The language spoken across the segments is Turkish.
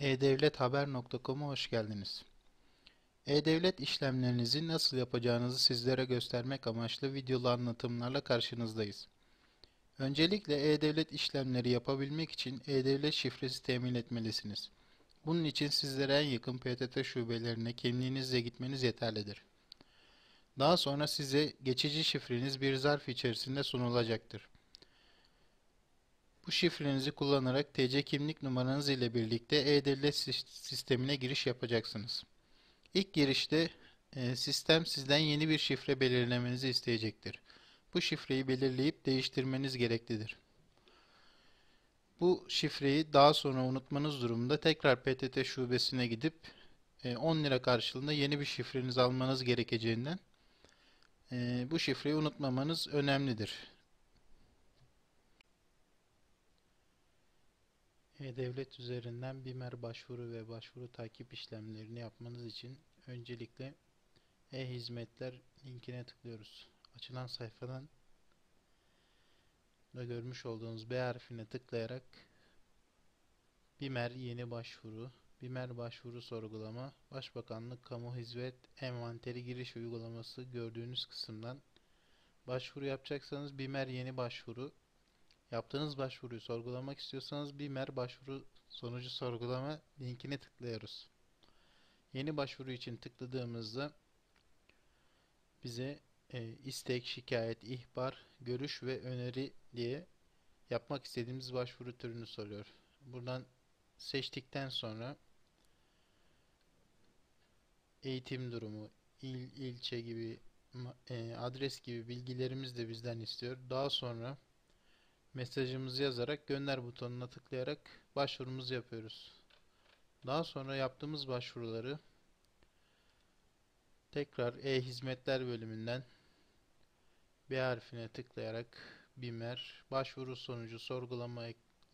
e-devlethaber.com'a hoş geldiniz. E-Devlet işlemlerinizi nasıl yapacağınızı sizlere göstermek amaçlı videolu anlatımlarla karşınızdayız. Öncelikle E-Devlet işlemleri yapabilmek için E-Devlet şifresi temin etmelisiniz. Bunun için sizlere en yakın PTT şubelerine kimliğinizle gitmeniz yeterlidir. Daha sonra size geçici şifreniz bir zarf içerisinde sunulacaktır. Bu şifrenizi kullanarak TC kimlik numaranız ile birlikte E-Devlet sistemine giriş yapacaksınız. İlk girişte e, sistem sizden yeni bir şifre belirlemenizi isteyecektir. Bu şifreyi belirleyip değiştirmeniz gereklidir. Bu şifreyi daha sonra unutmanız durumunda tekrar PTT şubesine gidip 10 e, lira karşılığında yeni bir şifrenizi almanız gerekeceğinden e, bu şifreyi unutmamanız önemlidir. E-Devlet üzerinden BİMER başvuru ve başvuru takip işlemlerini yapmanız için öncelikle E-Hizmetler linkine tıklıyoruz. Açılan sayfadan da görmüş olduğunuz B harfine tıklayarak BİMER yeni başvuru, BİMER başvuru sorgulama, Başbakanlık Kamu Hizmet Envanteri giriş uygulaması gördüğünüz kısımdan başvuru yapacaksanız BİMER yeni başvuru Yaptığınız başvuruyu sorgulamak istiyorsanız BİMER başvuru sonucu sorgulama linkine tıklıyoruz. Yeni başvuru için tıkladığımızda bize e, istek, şikayet, ihbar, görüş ve öneri diye yapmak istediğimiz başvuru türünü soruyor. Buradan seçtikten sonra eğitim durumu, il, ilçe gibi, e, adres gibi bilgilerimiz de bizden istiyor. Daha sonra mesajımızı yazarak gönder butonuna tıklayarak başvurumuzu yapıyoruz. Daha sonra yaptığımız başvuruları tekrar e-hizmetler bölümünden B harfine tıklayarak BİMER başvuru sonucu sorgulama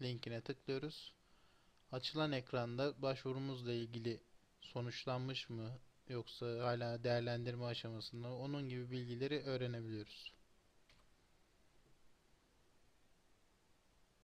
linkine tıklıyoruz. Açılan ekranda başvurumuzla ilgili sonuçlanmış mı yoksa hala değerlendirme aşamasında onun gibi bilgileri öğrenebiliyoruz.